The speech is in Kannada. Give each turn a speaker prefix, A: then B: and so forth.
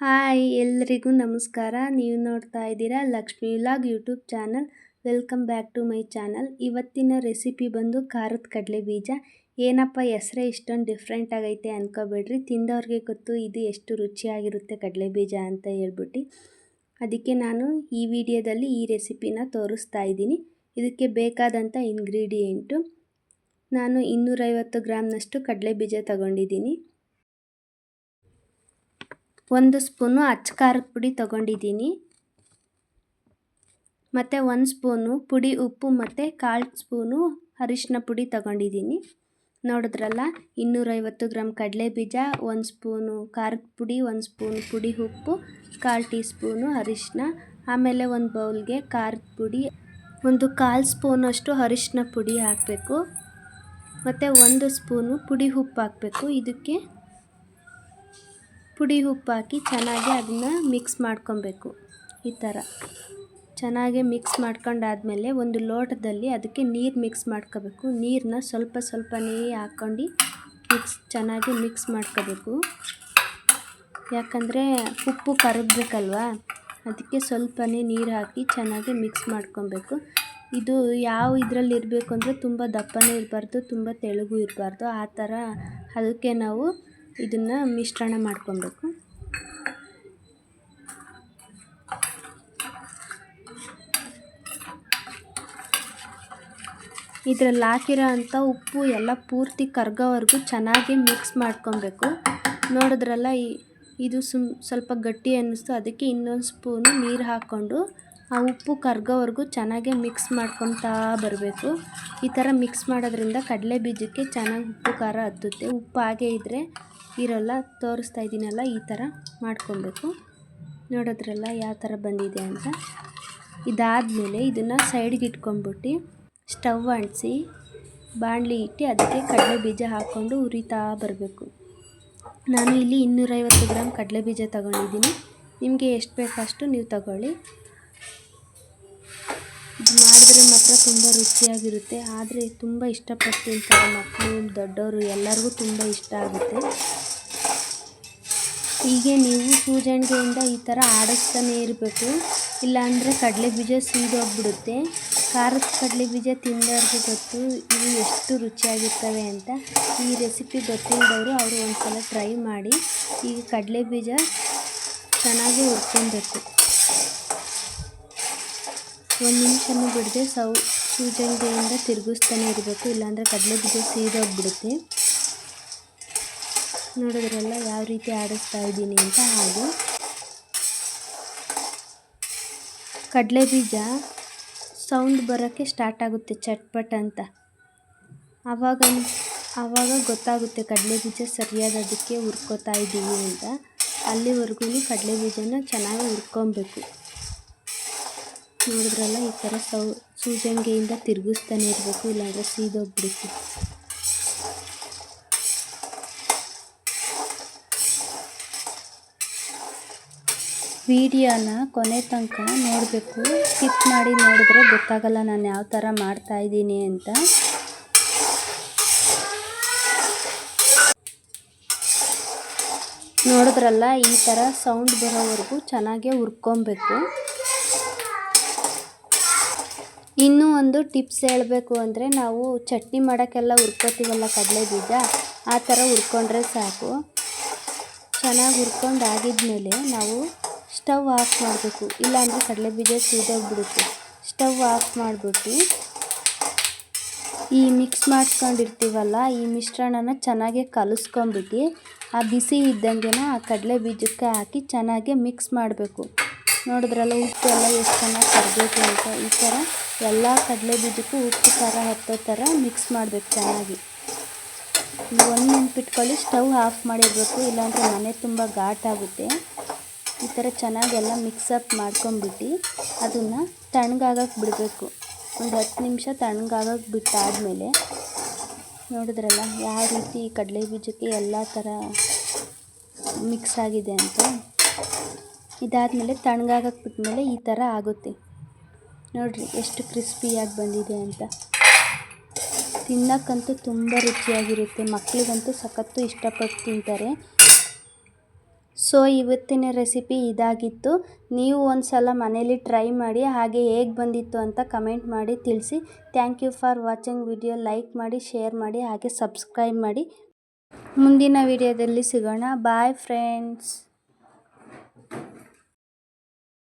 A: ಹಾಯ್, ಎಲ್ರಿಗೂ ನಮಸ್ಕಾರ. ನೀವು ನೋಡ್ತಾ ಇದ್ದೀರಾ Lakshmi vlog YouTube channel. Welcome back to my channel. ಇವತ್ತಿನ ರೆಸಿಪಿ ಬಂದು ಖಾರದ ಕಡಲೆ ಬೀಜ. ಏನಪ್ಪ, ಹೆಸರೇ ಇಷ್ಟೊಂದು ಡಿಫ್ರೆಂಟ್ ಆಗೈತೆ ಅಂದ್ಕೋಬೇಡ್ರಿ ತಿಂದವ್ರಿಗೆ ಗೊತ್ತು ಇದು ಎಷ್ಟು ರುಚಿಯಾಗಿರುತ್ತೆ ಕಡಲೆ ಬೀಜ ಅಂತ ಹೇಳ್ಬಿಟ್ಟು. ಅದಕ್ಕೆ ನಾನು ಈ ವಿಡಿಯೋದಲ್ಲಿ ಈ ರೆಸಿಪಿನ ತೋರಿಸ್ತಾ ಇದ್ದೀನಿ. ಇದಕ್ಕೆ ಬೇಕಾದಂಥ ಇಂಗ್ರೀಡಿಯೆಂಟು ನಾನು ಇನ್ನೂರೈವತ್ತು ಗ್ರಾಮ್ನಷ್ಟು ಕಡಲೆ ಬೀಜ ತಗೊಂಡಿದ್ದೀನಿ. ಒಂದು ಸ್ಪೂನು ಅಚ್ಚ ಖಾರದ ಪುಡಿ ತೊಗೊಂಡಿದ್ದೀನಿ. ಮತ್ತು ಒಂದು ಸ್ಪೂನು ಪುಡಿ ಉಪ್ಪು ಮತ್ತು ಕಾಲು ಸ್ಪೂನು ಅರಿಶಿನ ಪುಡಿ ತೊಗೊಂಡಿದ್ದೀನಿ. ನೋಡಿದ್ರಲ್ಲ, ಇನ್ನೂರೈವತ್ತು ಗ್ರಾಮ್ ಕಡಲೆ ಬೀಜ, ಒಂದು ಸ್ಪೂನು ಖಾರದ ಪುಡಿ, ಒಂದು ಸ್ಪೂನ್ ಪುಡಿ ಉಪ್ಪು, ಕಾಲು ಟೀ ಸ್ಪೂನು ಅರಿಶಿನ, ಆಮೇಲೆ ಒಂದು ಬೌಲ್ಗೆ ಖಾರದ ಪುಡಿ, ಒಂದು ಕಾಲು ಸ್ಪೂನಷ್ಟು ಅರಿಶಿನ ಪುಡಿ ಹಾಕಬೇಕು. ಮತ್ತು ಒಂದು ಸ್ಪೂನು ಪುಡಿ ಉಪ್ಪು ಹಾಕಬೇಕು. ಇದಕ್ಕೆ ಪುಡಿ ಉಪ್ಪು ಹಾಕಿ ಚೆನ್ನಾಗಿ ಅದನ್ನ ಮಿಕ್ಸ್ ಮಾಡ್ಕೊಬೇಕು. ಈ ಥರ ಚೆನ್ನಾಗಿ ಮಿಕ್ಸ್ ಮಾಡ್ಕೊಂಡಾದ್ಮೇಲೆ ಒಂದು ಲೋಟದಲ್ಲಿ ಅದಕ್ಕೆ ನೀರು ಮಿಕ್ಸ್ ಮಾಡ್ಕೋಬೇಕು. ನೀರನ್ನ ಸ್ವಲ್ಪ ಸ್ವಲ್ಪನೇ ಹಾಕ್ಕೊಂಡು ಮಿಕ್ಸ್ ಚೆನ್ನಾಗಿ ಮಿಕ್ಸ್ ಮಾಡ್ಕೋಬೇಕು. ಯಾಕಂದರೆ ಉಪ್ಪು ಕರಗಬೇಕಲ್ವಾ? ಅದಕ್ಕೆ ಸ್ವಲ್ಪನೇ ನೀರು ಹಾಕಿ ಚೆನ್ನಾಗಿ ಮಿಕ್ಸ್ ಮಾಡ್ಕೊಬೇಕು. ಇದು ಯಾವ ಇದರಲ್ಲಿ ಇರಬೇಕು ಅಂದರೆ ತುಂಬ ದಪ್ಪನೇ ಇರಬಾರ್ದು, ತುಂಬ ತೆಳುಗೂ ಇರಬಾರ್ದು. ಆ ಥರ ಅದಕ್ಕೆ ನಾವು ಇದನ್ನು ಮಿಶ್ರಣ ಮಾಡ್ಕೊಬೇಕು. ಇದರಲ್ಲಿ ಹಾಕಿರೋ ಅಂಥ ಉಪ್ಪು ಎಲ್ಲ ಪೂರ್ತಿ ಕರ್ಗೋವರೆಗೂ ಚೆನ್ನಾಗಿ ಮಿಕ್ಸ್ ಮಾಡ್ಕೊಬೇಕು. ನೋಡಿದ್ರಲ್ಲ ಇದು ಸುಮ್ ಸ್ವಲ್ಪ ಗಟ್ಟಿ ಅನ್ನಿಸ್ತು, ಅದಕ್ಕೆ ಇನ್ನೊಂದು ಸ್ಪೂನು ನೀರು ಹಾಕ್ಕೊಂಡು ಆ ಉಪ್ಪು ಕರ್ಗೋವರೆಗೂ ಚೆನ್ನಾಗಿ ಮಿಕ್ಸ್ ಮಾಡ್ಕೊತಾ ಬರಬೇಕು. ಈ ಥರ ಮಿಕ್ಸ್ ಮಾಡೋದ್ರಿಂದ ಕಡಲೆ ಬೀಜಕ್ಕೆ ಚೆನ್ನಾಗಿ ಉಪ್ಪು ಖಾರ ಹತ್ತುತ್ತೆ. ಉಪ್ಪು ಹಾಗೇ ಇದ್ದರೆ ಇರೋಲ್ಲ, ತೋರಿಸ್ತಾ ಇದ್ದೀನಲ್ಲ ಈ ಥರ ಮಾಡ್ಕೊಬೇಕು. ನೋಡೋದ್ರಲ್ಲ ಯಾವ ಥರ ಬಂದಿದೆ ಅಂತ. ಇದಾದಮೇಲೆ ಇದನ್ನು ಸೈಡ್ಗೆ ಇಟ್ಕೊಂಡ್ಬಿಟ್ಟು ಸ್ಟವ್ ಅಂಟಿಸಿ, ಬಾಣಲಿ ಇಟ್ಟು ಅದಕ್ಕೆ ಕಡಲೆ ಬೀಜ ಹಾಕ್ಕೊಂಡು ಉರಿತಾ ಬರಬೇಕು. ನಾನು ಇಲ್ಲಿ ಇನ್ನೂರೈವತ್ತು ಗ್ರಾಮ್ ಕಡಲೆ ಬೀಜ ತಗೊಂಡಿದ್ದೀನಿ. ನಿಮಗೆ ಎಷ್ಟು ಬೇಕಷ್ಟು ನೀವು ತಗೊಳ್ಳಿ. ಮಾತ್ರ ತುಂಬ ರುಚಿಯಾಗಿರುತ್ತೆ. ಆದರೆ ತುಂಬ ಇಷ್ಟಪಟ್ಟು ತಿಂತಾರೆ ಮಕ್ಕಳು, ದೊಡ್ಡವರು, ಎಲ್ಲರಿಗೂ ತುಂಬ ಇಷ್ಟ ಆಗುತ್ತೆ. ಹೀಗೆ ನೀವು ಸೂಜಣಿಗೆಯಿಂದ ಈ ಥರ ಆಡಿಸ್ತಾನೆ ಇರಬೇಕು. ಇಲ್ಲಾಂದರೆ ಕಡಲೆ ಬೀಜ ಸೀದೋಗ್ಬಿಡುತ್ತೆ. ಖಾರದ ಕಡಲೆ ಬೀಜ ತಿಂದವ್ರಿಗೆ ಗೊತ್ತು ಇವು ಎಷ್ಟು ರುಚಿಯಾಗಿರ್ತವೆ ಅಂತ. ಈ ರೆಸಿಪಿ ಗೊತ್ತಿಲ್ಲದವರು ಅವರು ಒಂದು ಸಲ ಟ್ರೈ ಮಾಡಿ. ಈಗ ಕಡಲೆ ಬೀಜ ಚೆನ್ನಾಗಿ ಹುರ್ಕೊಬೇಕು. ಒಂದು ನಿಮಿಷನೂ ಬಿಡದೆ ಸೌ ಸೂಜಂಗೆಯಿಂದ ತಿರುಗಿಸ್ತಾನೆ ಇರಬೇಕು, ಇಲ್ಲಾಂದರೆ ಕಡಲೆ ಬೀಜ ಸೀದೋಗ್ಬಿಡುತ್ತೆ. ನೋಡಿದ್ರಲ್ಲ ಯಾವ ರೀತಿ ಆಡಿಸ್ತಾ ಇದ್ದೀನಿ ಅಂತ, ಹಾಗೆ. ಕಡಲೆ ಬೀಜ ಸೌಂಡ್ ಬರೋಕ್ಕೆ ಸ್ಟಾರ್ಟ್ ಆಗುತ್ತೆ ಚಟ್ಪಟ್ ಅಂತ. ಆವಾಗ ಆವಾಗ ಗೊತ್ತಾಗುತ್ತೆ ಕಡಲೆ ಬೀಜ ಸರಿಯಾದ ಅದಕ್ಕೆ ಹುರ್ಕೋತಾ ಇದ್ದೀವಿ ಅಂತ. ಅಲ್ಲಿವರೆಗೂ ಕಡಲೆ ಬೀಜನ ಚೆನ್ನಾಗಿ ಹುರ್ಕೊಬೇಕು. ನೋಡಿದ್ರಲ್ಲ ಈ ಥರ ಸೌ ಸೂಜಂಗೆಯಿಂದ ತಿರುಗಿಸ್ತಾನೆ ಇರಬೇಕು, ಇಲ್ಲಾಂದರೆ ಸೀದೋಗ್ಬಿಡುತ್ತೆ. ವಿಡಿಯೋನ ಕೊನೆ ತನಕ ನೋಡಬೇಕು. ಸ್ಕಿಪ್ ಮಾಡಿ ನೋಡಿದ್ರೆ ಗೊತ್ತಾಗಲ್ಲ ನಾನು ಯಾವ ಥರ ಮಾಡ್ತಾಯಿದ್ದೀನಿ ಅಂತ. ನೋಡಿದ್ರಲ್ಲ, ಈ ಥರ ಸೌಂಡ್ ಬರೋವರೆಗೂ ಚೆನ್ನಾಗೇ ಹುರ್ಕೊಬೇಕು. ಇನ್ನೂ ಒಂದು ಟಿಪ್ಸ್ ಹೇಳಬೇಕು ಅಂದರೆ ನಾವು ಚಟ್ನಿ ಮಾಡೋಕ್ಕೆಲ್ಲ ಹುರ್ಕೋತೀವಲ್ಲ ಕಡಲೆ ಬೀಜ? ಆ ಥರ ಹುರ್ಕೊಂಡ್ರೆ ಸಾಕು. ಚೆನ್ನಾಗಿ ಹುರ್ಕೊಂಡು ಆಗಿದ್ಮೇಲೆ ನಾವು ಸ್ಟವ್ ಆಫ್ ಮಾಡಬೇಕು. ಇಲ್ಲಾಂದರೆ ಕಡಲೆ ಬೀಜ ಸೀದೋಗ್ಬಿಡುತ್ತೆ. ಸ್ಟವ್ ಆಫ್ ಮಾಡಿಬಿಟ್ಟು ಈ ಮಿಕ್ಸ್ ಮಾಡ್ಕೊಂಡಿರ್ತೀವಲ್ಲ, ಈ ಮಿಶ್ರಣನ ಚೆನ್ನಾಗಿ ಕಲಿಸ್ಕೊಂಬಿಟ್ಟು ಆ ಬಿಸಿ ಇದ್ದಂಗೆನ ಆ ಕಡಲೆ ಬೀಜಕ್ಕೆ ಹಾಕಿ ಚೆನ್ನಾಗಿ ಮಿಕ್ಸ್ ಮಾಡಬೇಕು. ನೋಡಿದ್ರಲ್ಲ ಉಪ್ಪು ಎಲ್ಲ ಎಷ್ಟು ಚೆನ್ನಾಗಿ ಕರಬೇಕು ಅಂತ. ಈ ಥರ ಎಲ್ಲ ಕಡಲೆ ಬೀಜಕ್ಕೂ ಉಪ್ಪು, ಖಾರ ಹತ್ತೋ ಥರ ಮಿಕ್ಸ್ ಮಾಡಬೇಕು ಚೆನ್ನಾಗಿ. ಒಂದು ನೆನ್ಪಿಟ್ಕೊಳ್ಳಿ ಸ್ಟವ್ ಆಫ್ ಮಾಡಿರಬೇಕು, ಇಲ್ಲಾಂದರೆ ಮನೆ ತುಂಬ ಘಾಟಾಗುತ್ತೆ ಈ ಥರ ಚೆನ್ನಾಗಿ ಎಲ್ಲ ಮಿಕ್ಸಪ್ ಮಾಡ್ಕೊಂಬಿಟ್ಟು ಅದನ್ನು ತಣ್ಣಗಾಗಕ್ಕೆ ಬಿಡಬೇಕು. ಒಂದು ಹತ್ತು ನಿಮಿಷ ತಣ್ಣಗಾಗಕ್ಕೆ ಬಿಟ್ಟಾದಮೇಲೆ, ನೋಡಿದ್ರಲ್ಲ ಯಾವ ರೀತಿ ಕಡಲೆ ಬೀಜಕ್ಕೆ ಎಲ್ಲ ಥರ ಮಿಕ್ಸ್ ಆಗಿದೆ ಅಂತ. ಇದಾದಮೇಲೆ ತಣ್ಣಗಾಗಕ್ಕೆ ಬಿಟ್ಮೇಲೆ ಈ ಥರ ಆಗುತ್ತೆ. ನೋಡಿರಿ ಎಷ್ಟು ಕ್ರಿಸ್ಪಿಯಾಗಿ ಬಂದಿದೆ ಅಂತ. ತಿನ್ನೋಕ್ಕಂತೂ ತುಂಬ ರುಚಿಯಾಗಿರುತ್ತೆ. ಮಕ್ಕಳಿಗಂತೂ ಸಖತ್ತು ಇಷ್ಟಪಟ್ಟು ತಿಂತಾರೆ. ಸೊ, ಇವತ್ತಿನ ರೆಸಿಪಿ ಇದಾಗಿತ್ತು. ನೀವು ಒಂದು ಸಲ ಮನೇಲಿ ಟ್ರೈ ಮಾಡಿ, ಹಾಗೆ ಹೇಗೆ ಬಂದಿತ್ತು ಅಂತ ಕಮೆಂಟ್ ಮಾಡಿ ತಿಳಿಸಿ. Thank you for watching video. Like ಮಾಡಿ, ಶೇರ್ ಮಾಡಿ, ಹಾಗೆ ಸಬ್ಸ್ಕ್ರೈಬ್ ಮಾಡಿ. ಮುಂದಿನ ವಿಡಿಯೋದಲ್ಲಿ ಸಿಗೋಣ. Bye friends.